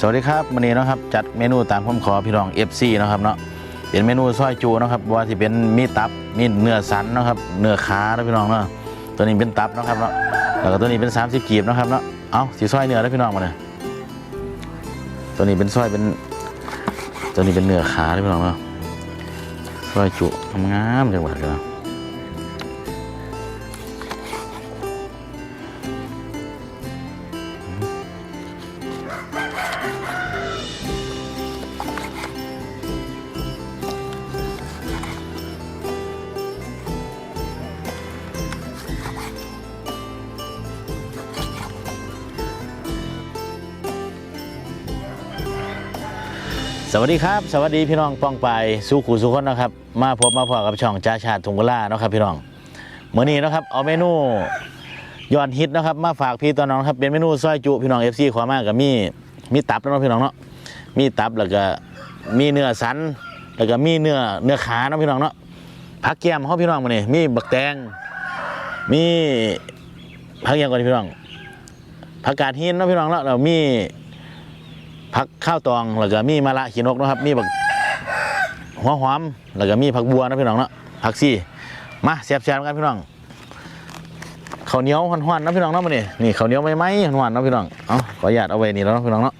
สวัสดีครับวันนี้นะครับจัดเมนูตามคำขอพี่น้อง FC เนะครับเนาะเป็นเมนูซอยจูนะครับว่าที่เป็นมีตับมีเนื้อสันนะครับ เนื้อขาเนาะพี่น้องเนาะตัวนี้เป็นตับนะครับเนาะแล้วก็ตัวนี้เป็น 30 กีบนะครับเนาะเอาสีซอยเนื้อแล้วพี่น้องมาเนี่ยตัวนี้เป็นซอยเป็น ตัวนี้เป็นเนื้อขาเด้อพี่น้องเนาะซอยจุงามจังหวัดเนาะ วัสดีครับ สวัสดีพี่น้องป้องไปสู้ขู่สู้คนนะครับ มาพบมาพอกับช่องจ้าชาติทุงกุล่าเนาะครับพี่น้องเมื่อนี้นะครับเอาเมนูยอดฮิตนะครับ มาฝากพี่ตัวน้องครับเป็นเมนูซอยจุพี่น้องเอฟซีขอมากกับมีมีตับนะพี่น้องเนาะมีตับแล้วก็มีเนื้อสัน แล้วก็มีเนื้อเนื้อขาเนาะพี่น้องเนาะผักแก้มเขาพี่น้องมาเนี่ยมีบักแตงมีผักหยังก่อนพี่น้องผักกาดหินเนาะพี่น้องเนาะเรามี ผักข้าวตองแล้วก็มีมะระขีนกนะครับ มีบักหัวหอมแล้วก็มีผักบัวนะพี่น้องเนาะผักซี่มาแซ่บๆกันพี่น้องข้าวเหนียวหวานๆนะพี่น้องเนาะมานี่นี่ข้าวเหนียวไม่ไหมหวานๆนะพี่น้องเอาขออนุญาตเอาไว้นี่แล้วนะพี่น้องเนาะ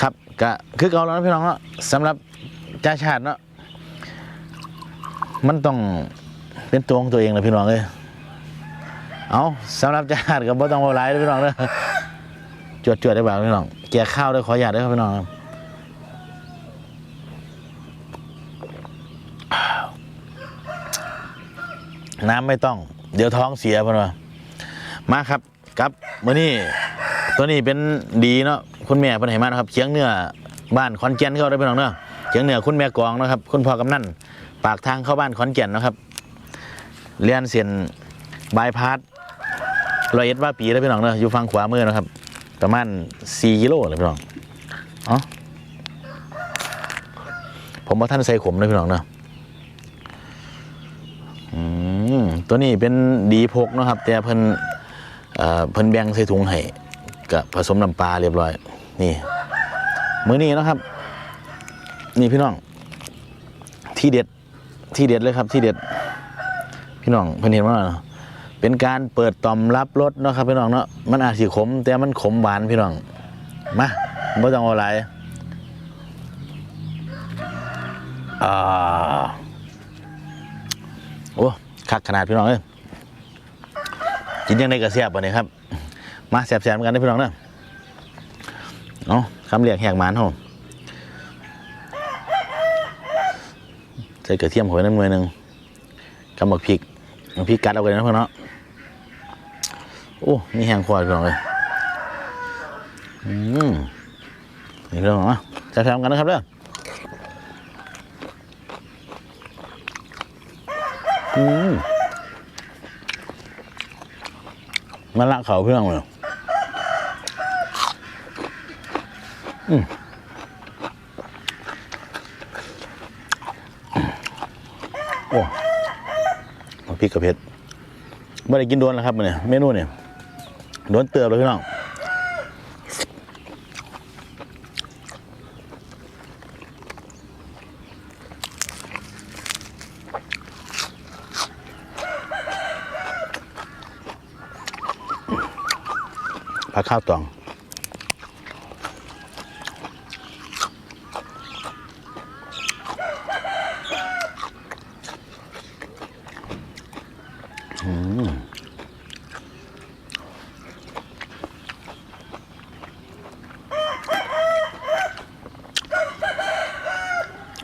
ครับก็คือเก่าแล้วนะพี่น้องเนาะสำหรับจ้าชาติเนาะมันต้องเป็นตัวของตัวเองเลยพี่น้องเลยเอาสำหรับจ้าชาติก็บ่ต้องเอาหลายเลยพี่น้องเด้อ จวดจวดได้บ้างพี่น้องแกะข้าวด้วยขออยาตด้วยครับพี่น้องครับน้ำไม่ต้อง เดี๋ยวท้องเสียพ่อนะมาครับกับมื้อนี้ตัวนี้เป็นดีเนาะคุณแม่เพิ่นให้มานะครับเคียงเนื้อบ้านขอนแก่นเขาได้พี่น้องเนาะเคียงเนื้อคุณแม่กองนะครับคุณพ่อกำนันปากทางเข้าบ้านขอนแก่นนะครับเลียนเสียนบายพาสรอยเอ็ดว่าปีแล้วพี่น้องเนาะอยู่ฝั่งขวามือนะครับ ประมาณ4กิโลเลยพี่น้องอ๋อผมว่าท่านใส่ขมเลยพี่น้องเนาะอืมตัวนี้เป็นดีพกนะครับ แต่เพิ่นเอ่อเพิ่นแบ่งใส่ถุงให้กับผสมน้ำปลาเรียบร้อย นี่ มื้อนี้นะครับ นี่พี่น้อง ที่เด็ดที่เด็ดเลยครับ ที่เด็ด พี่น้องเพิ่นเห็นว่าเเป็นการเปิดต่อมรับรสเนาะครับพี่น้องเนาะมันอาจสิขม แต่มันขมหวานพี่น้องมาไม่ต้องเอาอะไรอ่าโอ้คักขนาดพี่น้องเอ้ยกินยังไงก็แซ่บปะเนี่ยครับ มาแซ่บๆเหมือนกันนะพี่น้องเนาะเอาะคำเรียกแหกหมานเฮาใส่กระเทียมโหยน้ำมือหนึ่งกำบักพริกพริกกัดเอาไปนะเพื่อนเนาะ โอ้มีแห้งควายพี่องเลยอืมนี่พี่องอะจะทำกันนะครับเด้ออืมมันละเขาเพี่องเลยอืมโอ้พริกกระเพชรไม่ได้กินโดนแล้วครับมันเนี่ยเมนูเนี่ย โดนเตือบเลยพี่น้องผักข้าวตอง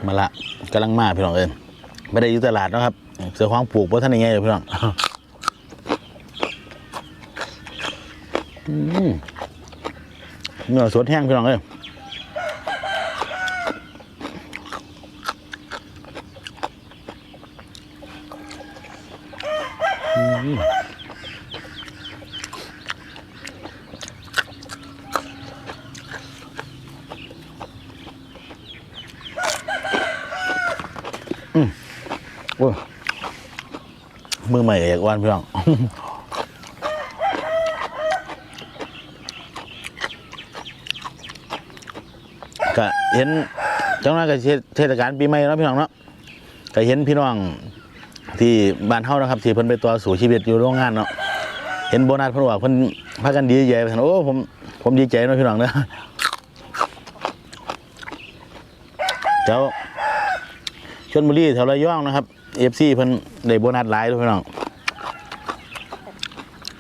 มาละกำลังมาพี่น้องเอิญไม่ได้อยู่ตลาดนะครับ เสือควางปลูกเพราะท่านยังไงพี่น้องอืมเนื้อสดแห้งพี่น้องเอ้ย มือใหม่เอกวันพี่น้องก็เห็นจังหวะก็เทศกาลปีใหม่เนาะพี่น้องเนาะก็เห็นพี่น้องที่บ้านเฮานะครับที่เพิ่นไปต่อสู่ชีวิตอยู่โรงงานเนาะเห็นโบนัสเพิ่นว่าเพิ่นพากันดีใจไปซั่นโอ้ผมผมดีใจเนาะพี่น้องเนาะเจ้าชลบุรีแถวระยองนะครับ FC เพิ่นได้โบนัสหลายเด้อพี่น้อง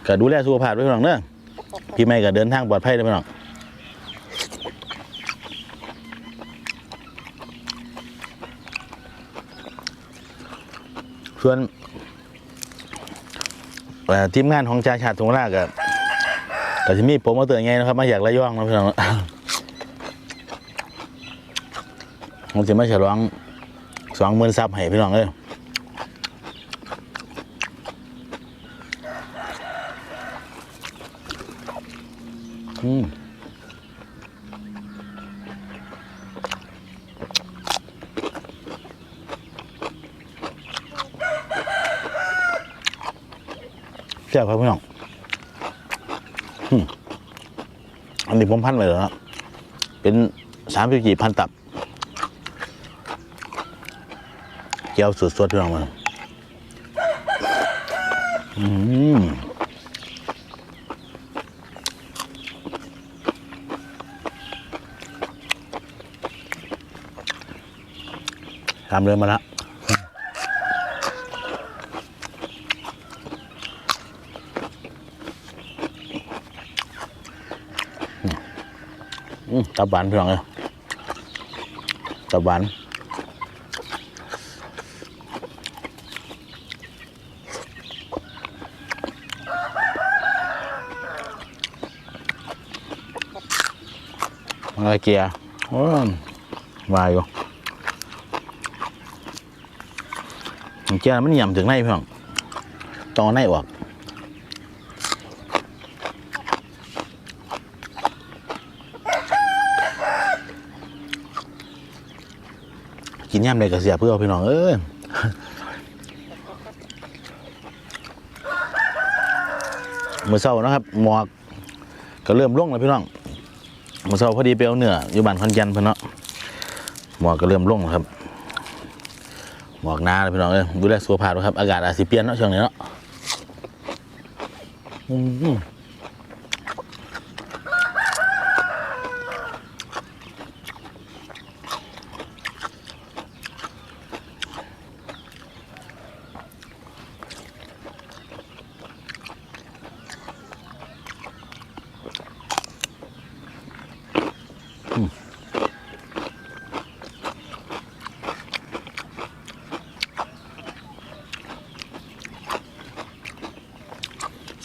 ก็ดูแลสุขภาพด้วยพี่น้องเด้อพี่ใหม่ก็เดินทางปลอดภัยเด้อพี่น้องส่วนทีมงานของจ่าชาติทงรากับก็จะมีโปรโมเตอร์ไงนะครับมาอยากระย่องนะพี่น้องผมจะมาฉลองสองหมื่นซับให้พี่น้องเลย ซ่บครับพี่น้องอันนี้ผมพันไปแล้วนะเป็นสามสิบกี่พันตับเจียวสุดสดพี่น้องมาอืมทำเลยมาและ ตับหวานพี่น้องเลยตับหวานอะไรเกียร์โอ้วายอยู่เกียร์มันหย่ำถึงในพี่น้องตองในออก กินย่ำเลยกระเสียเพื่อพี่น้องเอ้ยมือเศร้านะครับหมอกก็เริ่มร่วงแล้วพี่น้องมื่อเช้าพอดีไปเอาเนื้ออยู่บ้านคอนแก่นเพิ่นเนาะหมอกก็เริ่มลงแล้วครับหมอกหนาเลยพี่น้องเอ้ยดูแลสุขภาพด้วยครับ อากาศอาจสิเปลี่ยนเนาะช่วงนี้เนาะอืม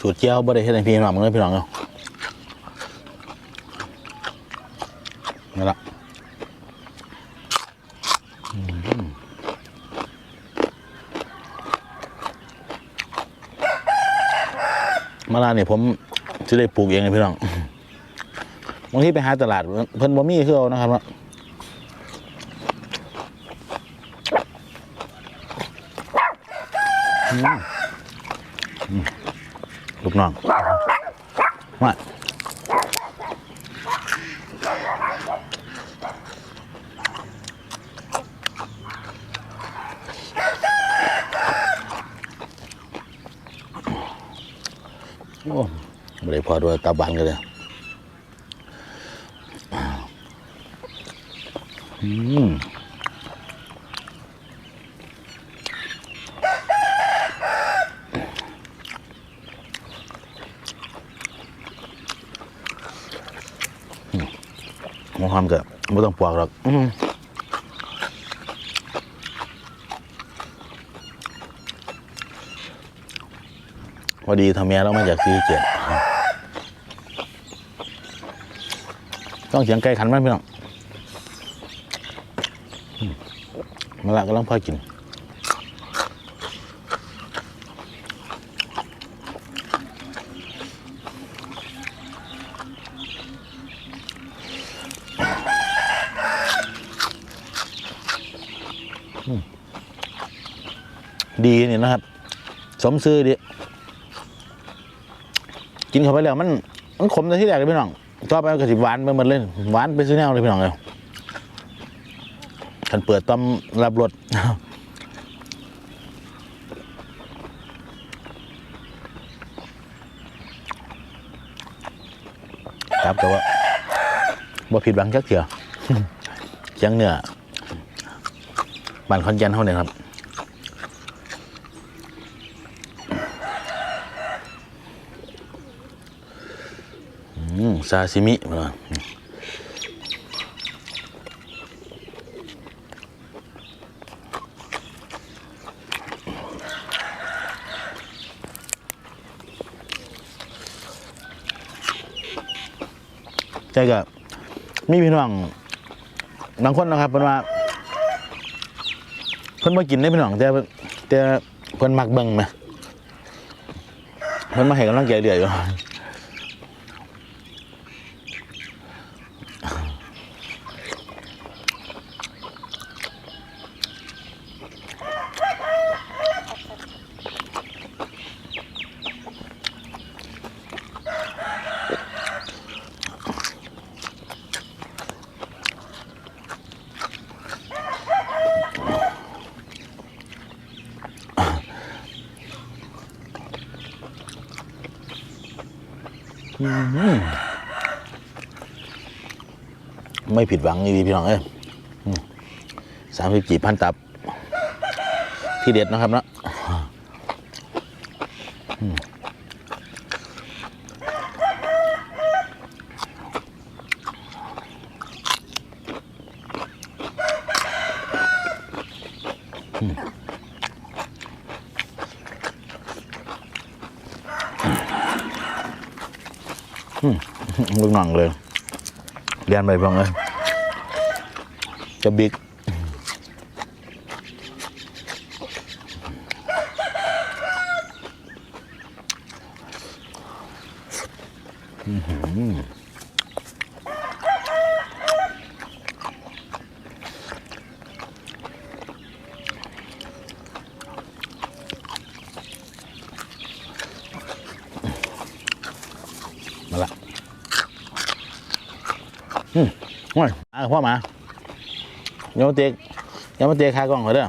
สูตรเจียวบ่ได้เฮ็ดให้พี่น้องเลยพี่น้องเนาะนี่ละมมะลาเนี่ยผมจะได้ปลูกเองเลยพี่น้องบางทีไปหาตลาดเพิ่นบ่มีคือเอานะครับเนาอืม ลูกน้องมาโอ้ไม่ได้พอด้วยตาบันกันเลยอืม หมความกับไม่ต้องปอกหรอกอื้อหือพอดีทำเมียเรามาจากซีเจ็ดต้องเสียงไก่ขันมันพี่น้องอืมมาละกำลังพอกิน ดีนี่นะครับ สมซื้อดิกินเข้าไปแล้วมันมันขมในที่แรกเลยพี่น้องต่อไปก็สิหวานไปหมดเลยหวานไปซื้อแนวเลยพี่น้องเลยคันเปิดต้อมรับรถครับแต่ว่าบ่ผิดหวังจักเถื่อเชียงเหนือบ้านคอนแกนเฮาเนี่ยครับ ซาซิมิมาเลยใช่ก็มีพี่น้องบางคนนะครับเพิ่นว่าเพิ่นมากินได้พี่น้องแต่แต่เพิ่นมักเบิ่งไหมเพิ่นมาให้กำลังใจเดือยอยู่ ไม่ผิดหวังดีพี่น้องเอ้ยสามสิบจีพันตับ ที่เด็ดนะครับนะอืมอืมลูกหนังเลย ยันไปบ้างเลยจะบิ๊กอืมาละ อืมโอ้ยมาพ่อมาโยมเตะโยมเตะคากล้องเขาเด้อ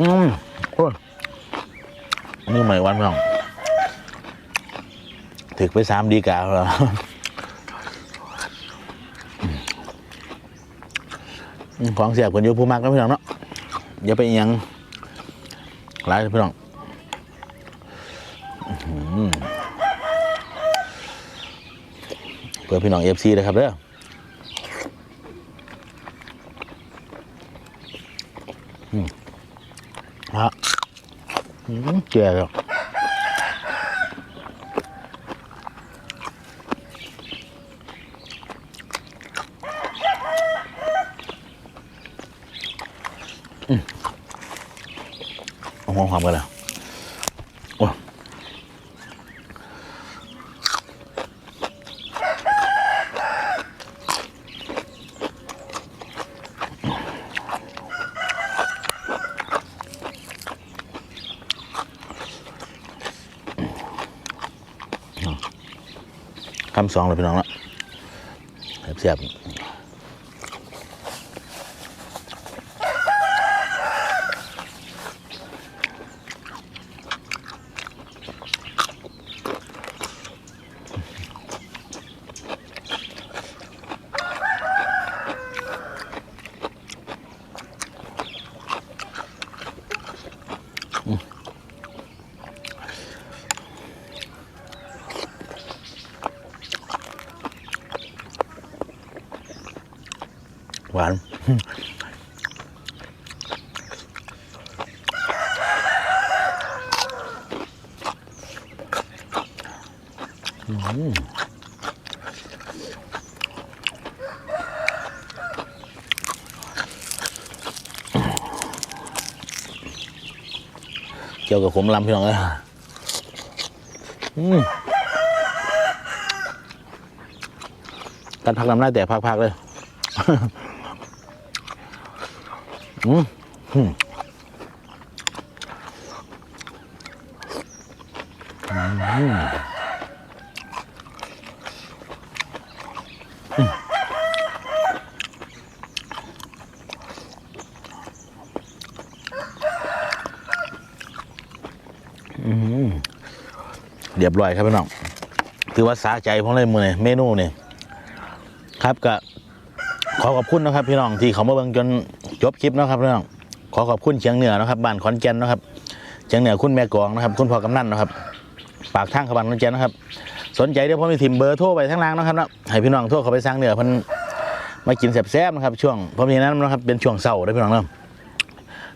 อืมโอ้ยมือใหม่วันพี่น้องถึกไปสามดีกาแล้ว อืม ของเสียบกันอยู่ผู้มากนะพี่น้องเนาะอย่าไปอิหยังหลายพี่น้องเพื่อพี่น้องเอฟซีเลยครับเด้อฮะอืมเจ๋อแล้วเอาหัวความกันแล้วโอ้ยคำสองเลยพี่น้องละเสียบ เกี่ยวกับขมลำพี่น้องเลยอืมการพักลำได้แต่พักๆเลย อืมอืมอืมอืม เรียบร้อยครับพี่น้องถือว่าสาใจผมเลยมือนี่เมนูนี่ครับก็ขอขอบคุณนะครับ พี่น้องที่เขามาเบิ่งจนจบคลิปนะครับพี่น้องขอขอบคุณเชียงเหนือนะครับบ้านขอนแก่นนะครับเชียงเหนือคุณแม่กองนะครับคุณพ่อกำนันนะครับ ปากทางขบันขอนแก่นนะครับ สนใจเดี๋ยวผมมีทิมเบอร์โทรไปทั้งล่างนะครับนะให้พี่น้องโทรเขาไปสั่งเหนือพันมากินแซ่บๆนะครับช่วงผมนี้นั้นนะครับเป็นช่วงเสาร์นะพี่น้องเนาะ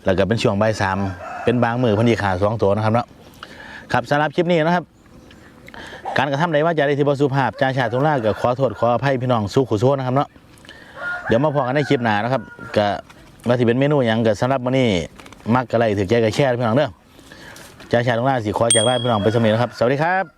แล้วก็เป็นช่วงบ่ายสามเป็นบางมือพันดีขาสองตัวนะครับเนาะครับสำหรับคลิปนี้นะครับ การกระทำใดว่าจะได้ที่บสุภาพจาชาติทุนล่าก็ขอโทษขออภัยพี่น้องสู้ขุโซนะครับเนาะเดี๋ยวมาพอกันในคลิปหน้านะครับก็ว่าที่เป็นเมนูอย่างก็สำหรับวันนี้มักกะไรถือใจกระแช่พี่น้องเด้อจ่าชาตรงหน้าสิขอจากไล่พี่น้องไปสำเร็จนะครับ สวัสดีครับ